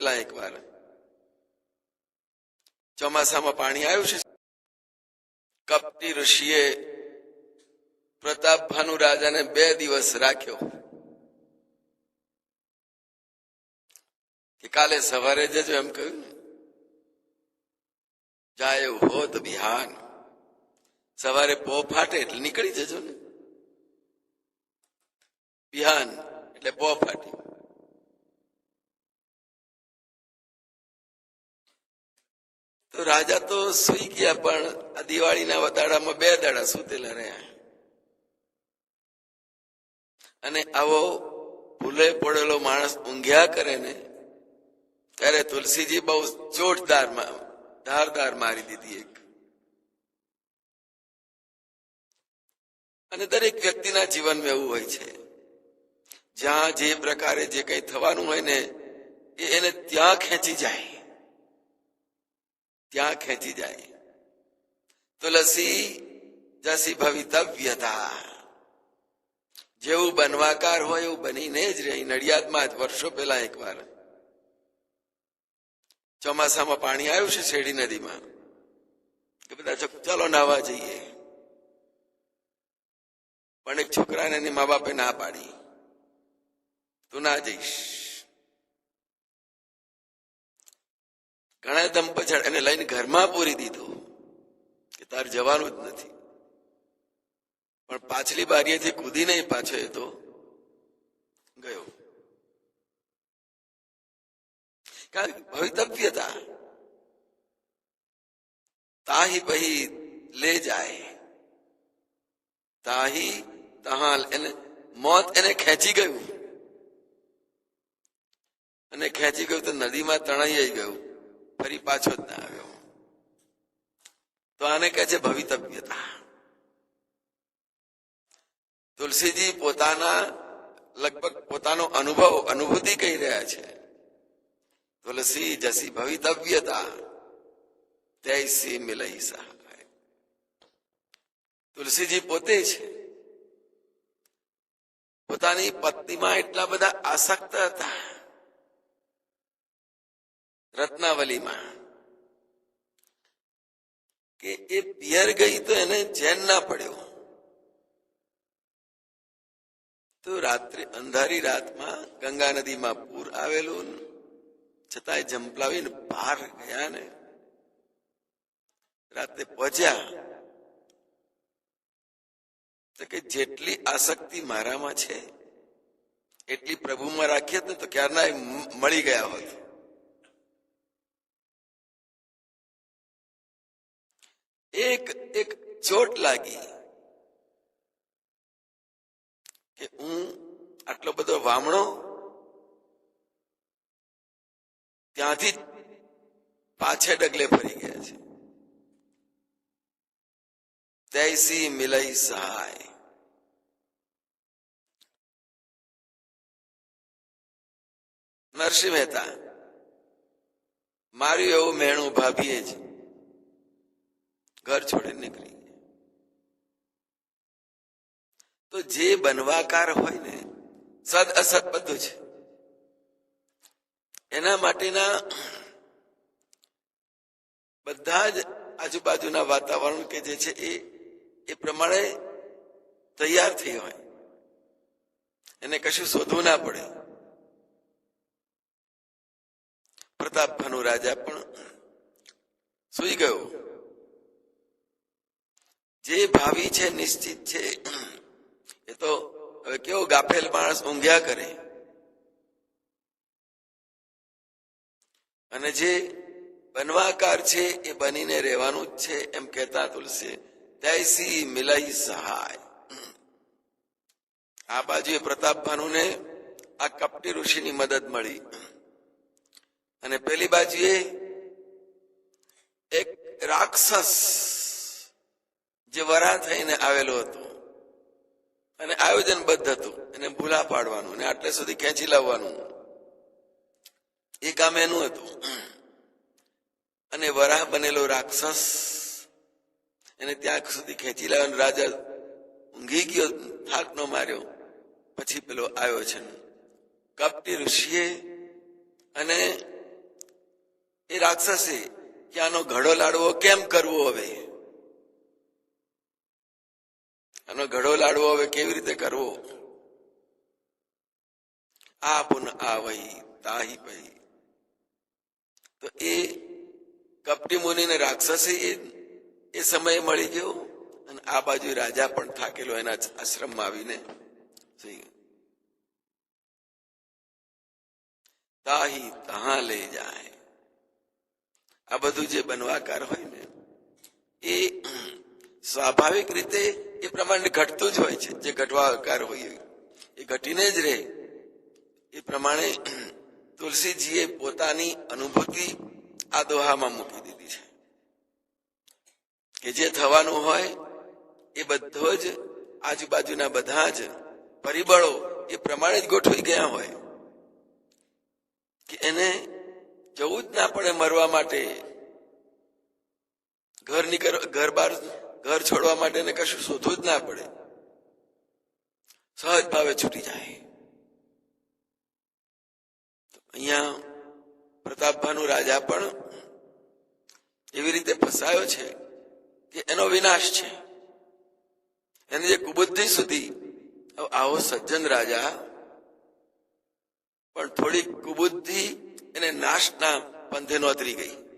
પેલા એક વાર. ચોમાસામાં પાણી આવ્યું છે? કપટી ઋષિએ પ્રતાપ ભાનુ રાજાને બે દિવસ રાખ્યો. કે કાલે સવારે જજો એમ કહ્યું ને. જાય હોત બિહાન. સવારે પો ફાટે એટલે નીકળી જજો ને. બિહાન, એટલે પો ફાટી. તો રાજા તો સુઈ ગયા, પણ આ દિવાળીના દાડામાં બે દાડા સુતેલા રહ્યા. અને આવો ભૂલે પડેલો માણસ ઊંઘ્યા કરે ને, ત્યારે તુલસીજી બહુ જોરદાર ધારદાર મારી દીધી એક. અને દરેક વ્યક્તિના જીવનમાં એવું હોય છે. જ્યાં જે પ્રકારે જે કંઈ થવાનું હોય ને એને ત્યાં ખેંચી જાય. ત્યાં ખેંચી જાય. તુલસી જસી ભવિતવ્યતા. જેવું બનવાકાર હોય એવું બનીને જ રહી. નડિયાદમાં જ વર્ષો પહેલા એકવાર. ચોમાસામાં પાણી આવ્યું છે શેરડી નદીમાં. કે બધા ચાલો નાવા જઈએ. પણ એક છોકરાને એની મા બાપે ના પાડી. તું ના જઈશ. ઘણા દમ પછાડ એને લઈને ઘરમાં પૂરી દીધો કે તાર જવાનું જ નથી. પણ પાછલી બારીએથી નહીં પાછો એ તો ગયો. ભવિતવ્યતા તાહી પહી લે જાય. તાહી તહાલ એને મોત એને ખેંચી ગયું. અને ખેંચી ગયું તો નદીમાં તણાઈ ગયું. ફરી પાછો જ ના આવ્યો. તો આને કહે છે ભવિતવ્યતા. તુલસીજી પોતાના, લગભગ પોતાનો અનુભવ, અનુભૂતિ કહી રહ્યા છે. તુલસી જસી ભવિતવ્યતા તૈસી મિલઈ સહાય. તુલસીજી પોતે છે. પોતાની પત્નીમાં એટલા બધા આસક્ત હતા. રત્નાવલીમાં કે એ પિયર ગઈ તો એને ચેન ના પડ્યો. તો રાત્રે અંધારી રાતમાં ગંગા નદીમાં પૂર આવેલું છતાંય જંપલાવીને બહાર ગયા ને રાતે પહોંચ્યા. તો કે જેટલી આસક્તિ મારામાં છે, એટલી પ્રભુમાં રાખીએ ને તો ક્યારના મળી ગયા હોત. એક એક ચોટ લાગી કે હું આટલો બધો વામણો ત્યાંથી જ પાછે ડગલે ફરી ગયા છે તૈસી મિલઈ સહાય નરસિંહ મહેતા માર્યું એવું મેણું ભાભીએ જ ઘર છોડીને નીકળી તો જે બનવાકાર હોય ને, સદ અસદ બધું છે. એના માટેના બધા જ આજુબાજુના વાતાવરણ કે જે છે એ એ પ્રમાણે તૈયાર થઈ હોય. એને કશું શોધવું ના પડે. પ્રતાપભાનું રાજા પણ સુઈ ગયો. જે ભાવિ છે, નિશ્ચિત છે, એ તો હવે કેવો ગાફેલ માણસ ઊંઘ્યા કરે. અને જે બનવાકાર છે, એ બનીને રહેવાનું જ છે, એમ કહેતા તુલસી તૈસી મિલઈ સહાય. આ બાજુએ પ્રતાપ ભાનુને આ કપટી ઋષિની મદદ મળી. અને પેલી બાજુએ એક રાક્ષસ જે વરા થઈને આવેલો હતો. અને આયોજનબદ્ધ હતું. એને ભૂલા પાડવાનું અને આટલે સુધી ખેંચી લાવવાનું. એ કામ એનું હતું. અને વરાહ બનેલો રાક્ષસ એને ત્યાં સુધી ખેંચી લાવ્યો રાજા ઊંઘી ગયો, થાક નો માર્યો. પછી પેલો આવ્યો છે. કપટી ઋષિએ અને એ રાક્ષસે કે આનો ઘડો લાડવો કેમ કરવો હવે? આનો ઘડો લાડવો હવે કેવી રીતે કરવો? આ પુન આ વહી તાહી પહી તો એ કપટી મુનિને રાક્ષસે એ સમયે મળી ગયો અને આ બાજુ રાજા પણ થાકેલો એના આશ્રમમાં આવીને. તાહી તહા લઈ જાય. આ બધું જે બનવાકાર હોય ને, એ સ્વાભાવિક રીતે એ પ્રમાણે ઘટતું જ હોય છે, જે ઘટવાકાર હોય એ ઘટીને જ રહે. એ પ્રમાણે તુલસીજીએ પોતાની અનુભૂતિ આ દોહામાં મૂકી દીધી છે. કે જે થવાનું હોય, એ બધો જ આજુબાજુના બધા જ પરિબળો એ પ્રમાણે જ ગોઠવી ગયા હોય. કે એને જવું જ ના પડે મરવા માટે. ઘર નીકળ ઘર બાર ઘર છોડવા માટે કશું શોધવું જ ના પડે. સહજ ભાવે છૂટી જાય. અહીંયા પ્રતાપભાનું રાજા પણ એવી રીતે ફસાયો છે કે એનો વિનાશ છે. એને જે કુબુદ્ધિ સુધી આવો સજ્જન રાજા પણ થોડી કુબુદ્ધિ એને નાશના પંથે નોતરી ગઈ.